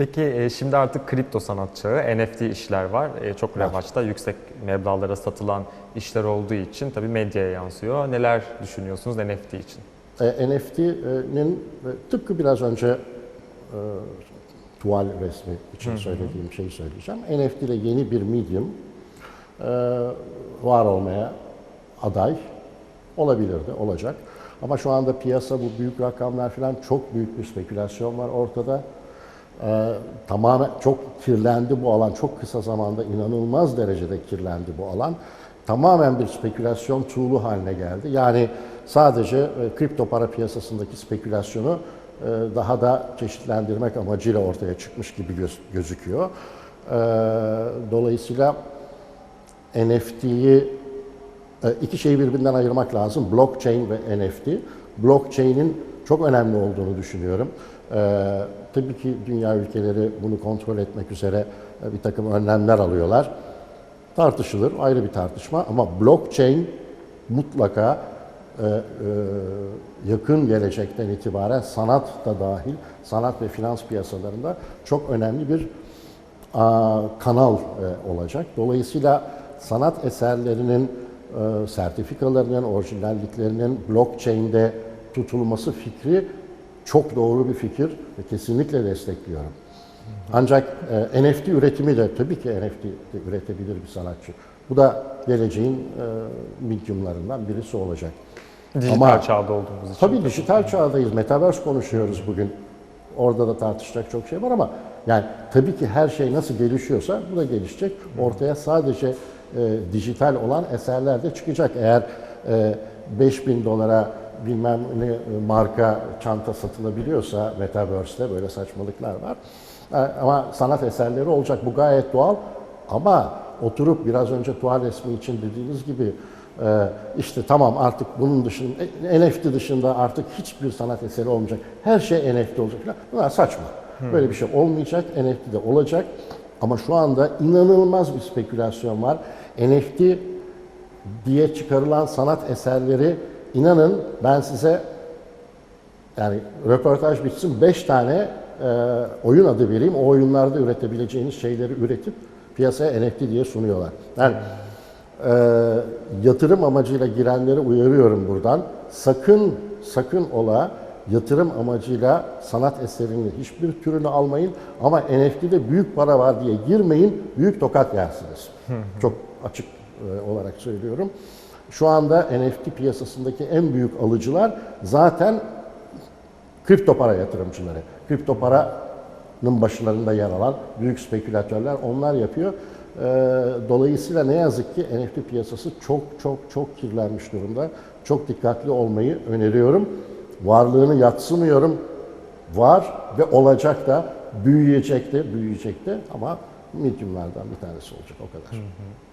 Peki e, şimdi artık kripto sanat çağı, NFT işler var. E, Çok revaçta, yüksek meblağlara satılan işler olduğu için tabii medyaya yansıyor. Neler düşünüyorsunuz NFT için? E, NFT'nin tıpkı biraz önce e, tuval resmi için söylediğim şeyi söyleyeceğim. NFT ile yeni bir medium e, var olmaya aday olabilirdi, olacak. Ama şu anda piyasa bu büyük rakamlar falan çok büyük bir spekülasyon var ortada. Ee, tamamen çok kirlendi bu alan. Çok kısa zamanda inanılmaz derecede kirlendi bu alan. Tamamen bir spekülasyon tool'u haline geldi. Yani sadece e, kripto para piyasasındaki spekülasyonu e, daha da çeşitlendirmek amacıyla ortaya çıkmış gibi göz- gözüküyor. Ee, dolayısıyla NFT'yi e, iki şeyi birbirinden ayırmak lazım. Blockchain ve NFT. Blockchain'in çok önemli olduğunu düşünüyorum. Ee, tabii ki dünya ülkeleri bunu kontrol etmek üzere e, bir takım önlemler alıyorlar. Tartışılır, ayrı bir tartışma ama blockchain mutlaka e, e, yakın gelecekten itibaren sanat da dahil, sanat ve finans piyasalarında çok önemli bir a, kanal e, olacak. Dolayısıyla sanat eserlerinin e, sertifikalarının, orijinalliklerinin blockchain'de tutulması fikri çok doğru bir fikir ve kesinlikle destekliyorum. Ancak e, NFT üretimi de tabii ki NFT de üretebilir bir sanatçı. Bu da geleceğin e, mediumlarından birisi olacak. Dijital Ama- çağda olduğumuz için. Tabii dijital çağdayız. Metaverse konuşuyoruz bugün. Orada da tartışacak çok şey var ama yani tabii ki her şey nasıl gelişiyorsa bu da gelişecek. Ortaya sadece e, dijital olan eserler de çıkacak. Eğer e, 5000 dolara bilmem ne e, marka çanta satılabiliyorsa Metaverse'te böyle saçmalıklar var. E, ama sanat eserleri olacak. Bu gayet doğal. Ama oturup biraz önce tuval resmi için dediğiniz gibi ee, işte tamam artık bunun dışında, NFT dışında artık hiçbir sanat eseri olmayacak. Her şey NFT olacak. Bunlar saçma. Böyle bir şey olmayacak. NFT de olacak. Ama şu anda inanılmaz bir spekülasyon var. NFT diye çıkarılan sanat eserleri inanın ben size yani röportaj bitsin 5 tane e, oyun adı vereyim. O oyunlarda üretebileceğiniz şeyleri üretip piyasaya NFT diye sunuyorlar. Yani e, yatırım amacıyla girenleri uyarıyorum buradan. Sakın sakın ola yatırım amacıyla sanat eserinin hiçbir türünü almayın ama NFT'de büyük para var diye girmeyin. Büyük tokat yersiniz. Çok açık e, olarak söylüyorum. Şu anda NFT piyasasındaki en büyük alıcılar zaten kripto para yatırımcıları. Kripto paranın başlarında yer alan büyük spekülatörler onlar yapıyor. Ee, Dolayısıyla ne yazık ki NFT piyasası çok çok çok kirlenmiş durumda. Çok dikkatli olmayı öneriyorum. Varlığını yatsımıyorum. Var ve olacak da, büyüyecek de, büyüyecek de ama mediumlardan bir tanesi olacak o kadar.